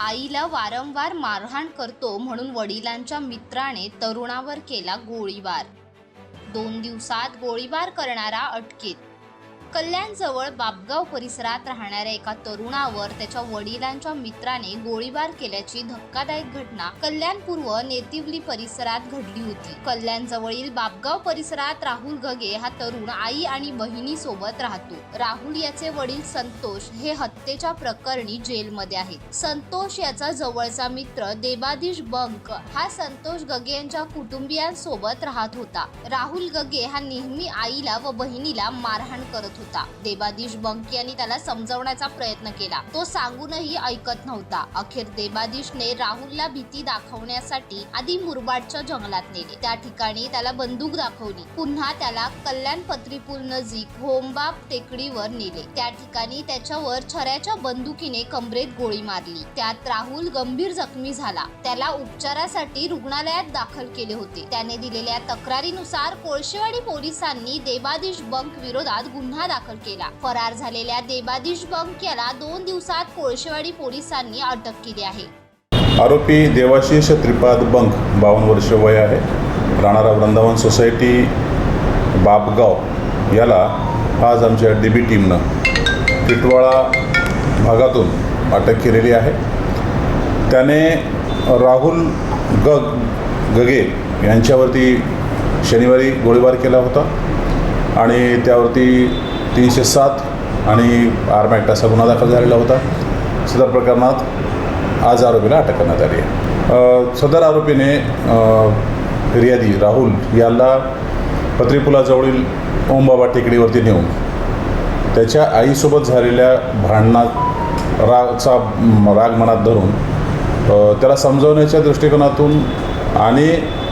आईला वारंवार मारहाण करतो म्हणून वडिलांच्या मित्राने तरुणावर केला गोळीबार. दोन दिवसात गोळीबार करणारा अटकेत. कल्याणजवळ बापगाव परिसरात राहणाऱ्या एका तरुणावर त्याच्या वडिलांच्या मित्राने गोळीबार केल्याची धक्कादायक घटना कल्याण पूर्व नेतिवली परिसरात घडली होती. कल्याणजवळील बापगाव परिसरात राहुल गगे हा तरुण आई आणि बहिणीसोबत राहतो. राहुल याचे वडील संतोष हे हत्येच्या प्रकरणी जेलमध्ये आहेत. संतोष याचा जवळचा मित्र देबादिश बंक हा संतोष गगे यांच्या कुटुंबियांसोबत राहत होता. राहुल गगे हा नेहमी आईला व बहिणीला मारहाण करत होता होता. देबादिश बंक यांनी त्याला समजवण्याचा प्रयत्न केला. तो सांगूनही ऐकत नव्हता. अखेर देबादिशने राहुलला भीती दाखवण्यासाठी आधी मुरबाडच्या जंगलात नेले. त्या ठिकाणी त्याला बंदूक दाखवली. पुन्हा त्याला कल्याण पत्रीपूल नजीक होमबाप टेकडीवर नेले. त्या ठिकाणी त्याच्यावर छऱ्याच्या बंदुकीने कमरेत गोळी मारली. त्यात राहुल गंभीर जखमी झाला. त्याला उपचारासाठी रुग्णालयात दाखल केले होते. त्याने दिलेल्या तक्रारीनुसार कोळशेवाडी पोलिसांनी देबादिश बंक विरोधात गुन्हा दाखल केला. फरार झालेल्या देबादिश बंक याला दोन दिवसात कोळशेवाडी पोलिसांनी अटक केली आहे. आरोपी देवाशिष त्रिपाद बंक बावन्न वर्ष वय आहे. राहणारा वृंदावन सोसायटी बापगाव याला आज आमच्या डी बी टीमनं टिटवाळा भागातून अटक केलेली आहे. त्याने राहुल गग गगे यांच्यावरती शनिवारी गोळीबार केला होता आणि त्यावरती तीनशे सात आणि आर्म ॲक्ट असा गुन्हा दाखल झालेला होता. सदर प्रकरणात आज आरोपीला अटक करण्यात आली आहे. सदर आरोपीने रियादी फिर्यादी राहुल याला पत्रीपुलाजवळील ओमबाबा टेकडीवरती नेऊन त्याच्या आईसोबत झालेल्या भांडणात रागचा राग मनात धरून त्याला समजवण्याच्या दृष्टिकोनातून आणि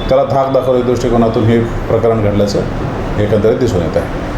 त्याला धाक दाखवण्याच्या दृष्टिकोनातून हे प्रकरण घडल्याचं एकंदरीत दिसून येत आहे.